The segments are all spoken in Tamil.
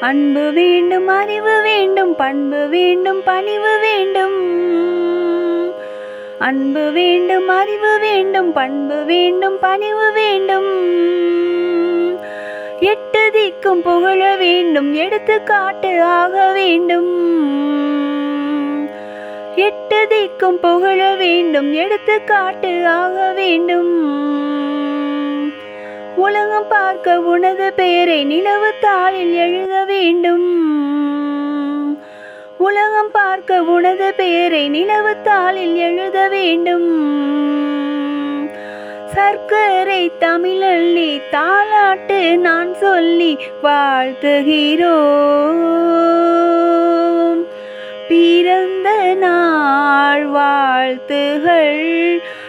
அன்பு வேண்டும் அறிவு வேண்டும் பண்பு வேண்டும் பணிவு வேண்டும். அன்பு வேண்டும் அறிவு வேண்டும் பண்பு வேண்டும் பணிவு வேண்டும். எட்டு திக்கும் புகழ வேண்டும் எடுத்துக்காட்டு ஆக வேண்டும். எட்டு திக்கும் புகழ வேண்டும் எடுத்துக்காட்டு ஆக வேண்டும். உலகம் பார்க்க உனது பெயரை நிலவு தாளில் எழுத வேண்டும். உலகம் பார்க்க உனது பெயரை நிலவு தாளில் எழுத வேண்டும். சர்க்கரை தமிழள்ளி தாலாட்டு நான் சொல்லி வாழ்த்துகிறோம். பிறந்த நாள் வாழ்த்துகள்.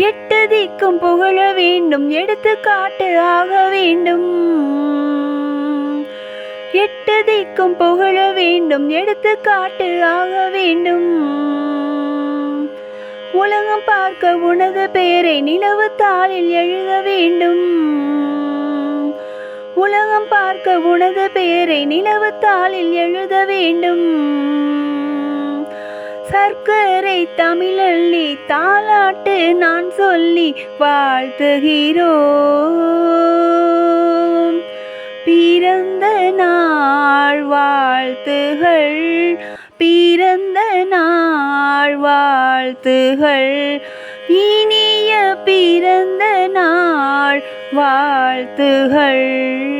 எட்டு திக்கும் புகழ வேண்டும் எடுத்துக்காட்டு ஆக வேண்டும். எட்டு திக்கும் புகழ வேண்டும் எடுத்துக்காட்டு ஆக வேண்டும். உலகம் பார்க்க உனது பெயரை நிலவு தாளில் எழுத வேண்டும். உலகம் பார்க்க உனது பெயரை நிலவு தாளில் எழுத வேண்டும். சர்க்கரை தமிழள்ளி தாலாட்டு நான் சொல்லி வாழ்த்துகிறோம். பிறந்த நாள் வாழ்த்துகள் பிறந்த நாள் வாழ்த்துகள் இனிய பிறந்த நாள் வாழ்த்துகள்.